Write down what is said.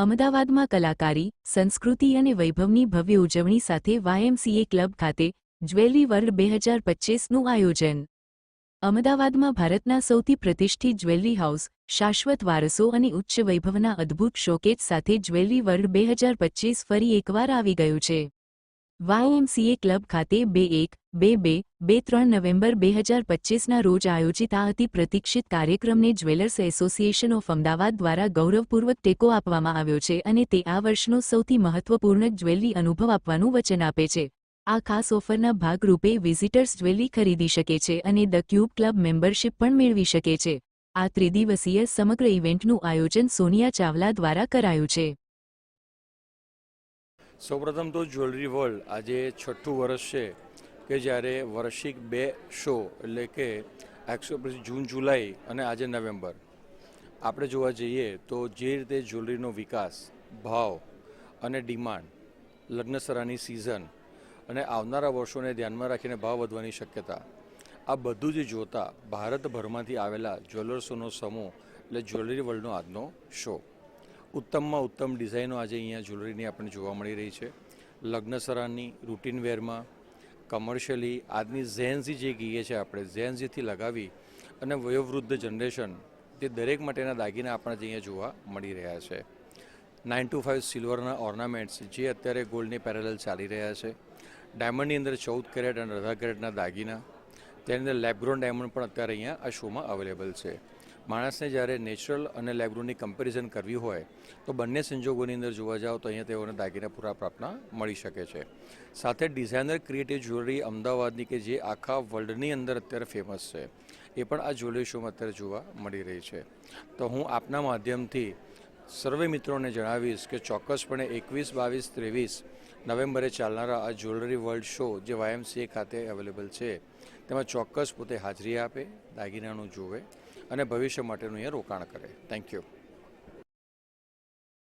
અમદાવાદમાં કલાકારી, સંસ્કૃતિ અને વૈભવની ભવ્ય ઉજવણી સાથે વાયએમસીએ ક્લબ ખાતે જ્વેલરી વર્લ્ડ બે હજાર પચ્ચીસનું આયોજન. અમદાવાદમાં ભારતના સૌથી પ્રતિષ્ઠિત જ્વેલરી હાઉસ, શાશ્વત વારસો અને ઉચ્ચ વૈભવના અદ્ભુત શોકેજ સાથે જ્વેલરી વર્લ્ડ બે હજાર પચ્ચીસ ફરી એકવાર આવી ગયું છે. વાયએમસીએ ક્લબ ખાતે બે એક, બે બે બે ત્રણ નવેમ્બર બે હજાર પચ્ચીસના રોજ આયોજિત આ અતિ પ્રતિક્ષિત કાર્યક્રમને જ્વેલર્સ એસોસિએશન ઓફ અમદાવાદ દ્વારા ગૌરવપૂર્વક ટેકો આપવામાં આવ્યો છે અને તે આ વર્ષનો સૌથી મહત્વપૂર્ણ જ્વેલરી અનુભવ આપવાનું વચન આપે છે. આ ખાસ ઓફરના ભાગરૂપે વિઝિટર્સ જ્વેલરી ખરીદી શકે છે અને ધ ક્યુબ ક્લબ મેમ્બરશિપ પણ મેળવી શકે છે. આ ત્રિદિવસીય સમગ્ર ઇવેન્ટનું આયોજન સોનિયા ચાવલા દ્વારા કરાયું છે. સૌપ્રથમ તો જ્વેલરી વર્લ્ડ આજે છઠ્ઠું વર્ષ છે કે જ્યારે વાર્ષિક બે શો એટલે કે એકસો જૂન, જુલાઈ અને આજે નવેમ્બર. આપણે જોવા જઈએ તો જે રીતે જ્વેલરીનો વિકાસ, ભાવ અને ડિમાન્ડ, લગ્નસરાની સિઝન અને આવનારા વર્ષોને ધ્યાનમાં રાખીને ભાવ વધવાની શક્યતા, આ બધું જ જોતા ભારતભરમાંથી આવેલા જ્વેલર્સોનો સમૂહ એટલે જ્વેલરી વર્લ્ડનો આજનો શો. ઉત્તમમાં ઉત્તમ ડિઝાઇનો આજે અહીંયા જ્વેલરીની આપણને જોવા મળી રહી છે. લગ્નસરાની રૂટીન વેરમાં કમર્શિયલી આજની ઝેન્ઝી જે કહીએ છીએ આપણે ઝેન્ઝીથી લગાવી અને વયોવૃદ્ધ જનરેશન તે દરેક માટેના દાગીના આપણે આજે અહીંયા જોવા મળી રહ્યા છે. નાઇન ટુ ફાઇવ સિલ્વરના ઓર્નામેન્ટ્સ જે અત્યારે ગોલ્ડની પેરેલલ ચાલી રહ્યા છે. ડાયમંડની અંદર ચૌદ કેરેટ અને અડધા કેરેટના દાગીના. તેની અંદર લેબગ્રોન ડાયમંડ પણ અત્યારે અહીંયા આ શોમાં અવેલેબલ છે. માણસને જ્યારે નેચરલ અને લેબ્રોની કમ્પેરિઝન કરવી હોય, તો બંને સંજોગોની અંદર જોવા જાઓ તો અહીંયા તેઓને દાગીના પૂરા પ્રાપ્તના મળી શકે છે. સાથે ડિઝાઇનર ક્રિએટિવ જ્વેલરી અમદાવાદની કે જે આખા વર્લ્ડની અંદર અત્યારે ફેમસ છે, એ પણ આ જ્વેલરી શોમાં અત્યારે જોવા મળી રહી છે. તો હું આપના માધ્યમથી સર્વે મિત્રોને જણાવીશ કે ચોક્કસપણે એકવીસ, બાવીસ, ત્રેવીસ નવેમ્બરે ચાલનારા આ જ્વેલરી વર્લ્ડ શો જે વાયએમસીએ ખાતે અવેલેબલ છે, તેમાં ચોક્કસ પોતે હાજરી આપે, દાગીનાનું જોવે અને ભવિષ્ય માટેનું અહીંયા રોકાણ કરે. Thank you